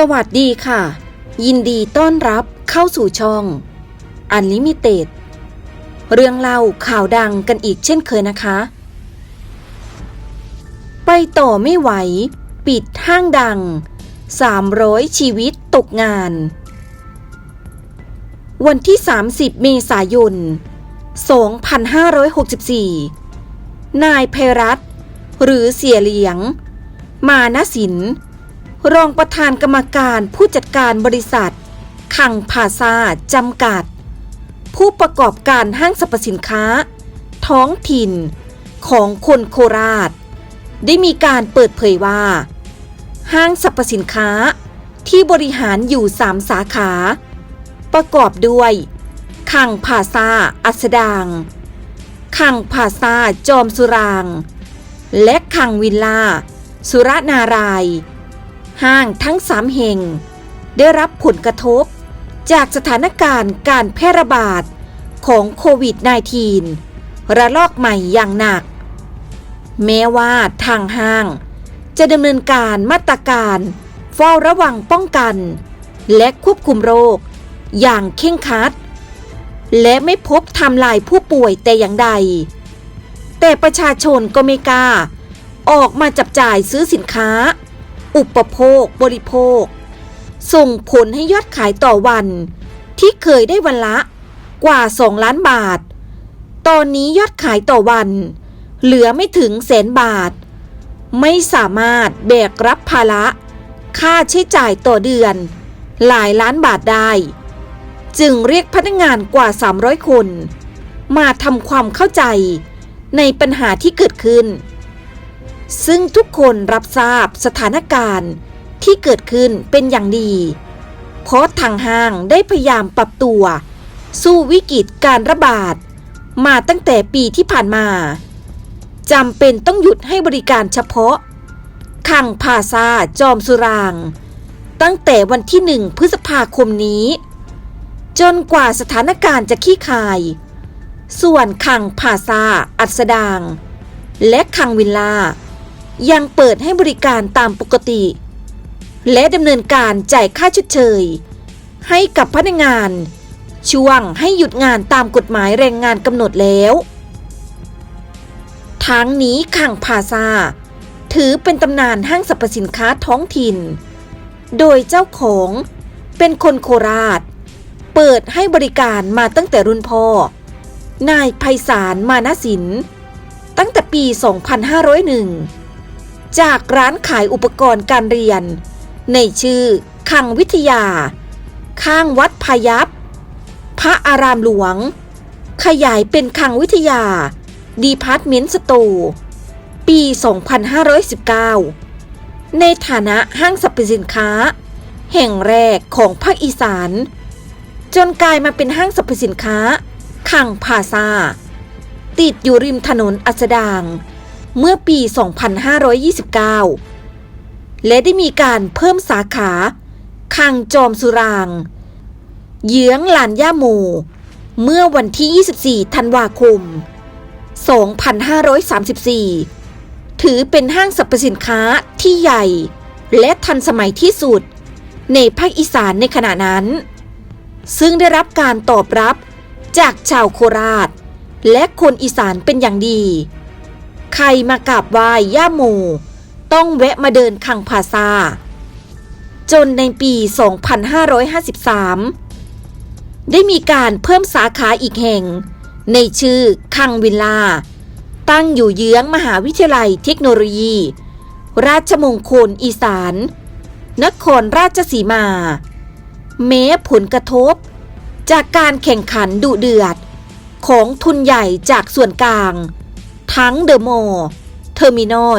สวัสดีค่ะ ยินดีต้อนรับเข้าสู่ช่อง Unlimited เรื่องเล่าข่าวดังกันอีกเช่นเคยนะคะ ไปต่อไม่ไหว ปิดห้างดัง 300 ชีวิตตกงาน วันที่ 30 เมษายน 2564 นายเพรัตน์หรือเสียเหลียง มานสิน รองประธานกรรมการผู้จัดการบริษัท คังพาซาจำกัด ผู้ประกอบการห้างสรรพสินค้า ท้องถิ่นของคนโคราช ได้มีการเปิดเผยว่า ห้างสรรพสินค้าที่บริหารอยู่สามสาขา ประกอบด้วยคังพาซาอัสดางคังพาซาจอมสุราง และคังวิลล่า สุรนารายณ์ ห้างทั้งสามแห่ง ได้รับผลกระทบ จากสถานการณ์การแพร่ระบาดของโควิด -19 ระลอกใหม่อย่างหนัก แม้ว่าทางห้าง จะดำเนินการมาตรการเฝ้าระวังป้องกัน และควบคุมโรค อย่างเคร่งคัด และไม่พบทำลายผู้ป่วยแต่อย่างใด แต่ประชาชนก็ไม่กล้า ออกมาจับจ่ายซื้อสินค้า อุปโภคบริโภค ส่งผลให้ยอดขายต่อวัน ที่เคยได้วันละกว่า 2 ล้านบาท ตอนนี้ยอดขายต่อวัน เหลือไม่ถึงแสนบาท ไม่สามารถแบกรับภาระ ค่าใช้จ่ายต่อเดือน หลายล้านบาทได้ จึงเรียกพนักงานกว่า 300 คน มาทำความเข้าใจในปัญหาที่เกิดขึ้น ซึ่งทุกคนรับทราบสถานการณ์ที่เกิดขึ้นเป็นอย่างดี เพราะทางห้างได้พยายามปรับตัว สู้วิกฤตการระบาด มาตั้งแต่ปีที่ผ่านมาจำเป็นต้องหยุดให้บริการเฉพาะคังพาซาจอมสุราง ตั้งแต่วันที่หนึ่งพฤษภาคมนี้ จนกว่าสถานการณ์จะขี้คาย ส่วนคังพาซาอัสดาง และคังวิลล่า ยังเปิดให้บริการตามปกติ และดำเนินการจ่ายค่าชดเชย ให้กับพนักงาน ช่วงให้หยุดงานตามกฎหมายแรงงานกำหนดแล้ว ทั้งนี้คังพาซา ถือเป็นตำนานห้างสรรพสินค้าท้องถิ่น โดยเจ้าของเป็นคนโคราช เปิดให้บริการมาตั้งแต่รุ่นพ่อ นายไพศาลมานาสิน ตั้งแต่ปี 2501 จากร้านขายอุปกรณ์การเรียน ในชื่อ คังวิทยา ข้างวัดพายัพพระอารามหลวง ขยายเป็นคังวิทยา ดีพาร์ตเมนต์สโตร์ปี 2519 ในฐานะห้างสรรพสินค้า แห่งแรกของภาคอีสาน จนกลายมาเป็นห้างสรรพสินค้า คังพาซาติดอยู่ริมถนนอัสดาง เมื่อปี 2529 และได้มีการเพิ่มสาขาคังจอมสุราง เยื้องลานย่าโมเมื่อวันที่ 24 ธันวาคม 2534 ถือเป็นห้างสรรพสินค้าที่ใหญ่ และทันสมัยที่สุด ในภาคอีสานในขณะนั้น ซึ่งได้รับการตอบรับจากชาวโคราช และคนอีสานเป็นอย่างดี ใครมากราบไหว้ย่าโมต้องแวะมาเดินคังพาซา จนในปี 2553 ได้มีการเพิ่มสาขาอีกแห่ง ในชื่อคังวิลลา ตั้งอยู่เยื้องมหาวิทยาลัยเทคโนโลยี ราชมงคลอีสาน นครราชสีมา แม้ผลกระทบ จากการแข่งขันดุเดือด ของทุนใหญ่จากส่วนกลาง ทั้งเดอะมอลล์เทอร์มินอล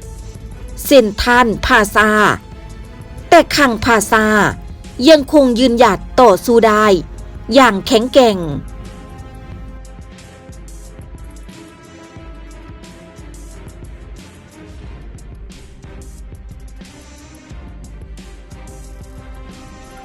21 เซนทันพาซา แต่คังพาซายังคงยืนหยัดต่อสู้ได้อย่างแข็งแกร่ง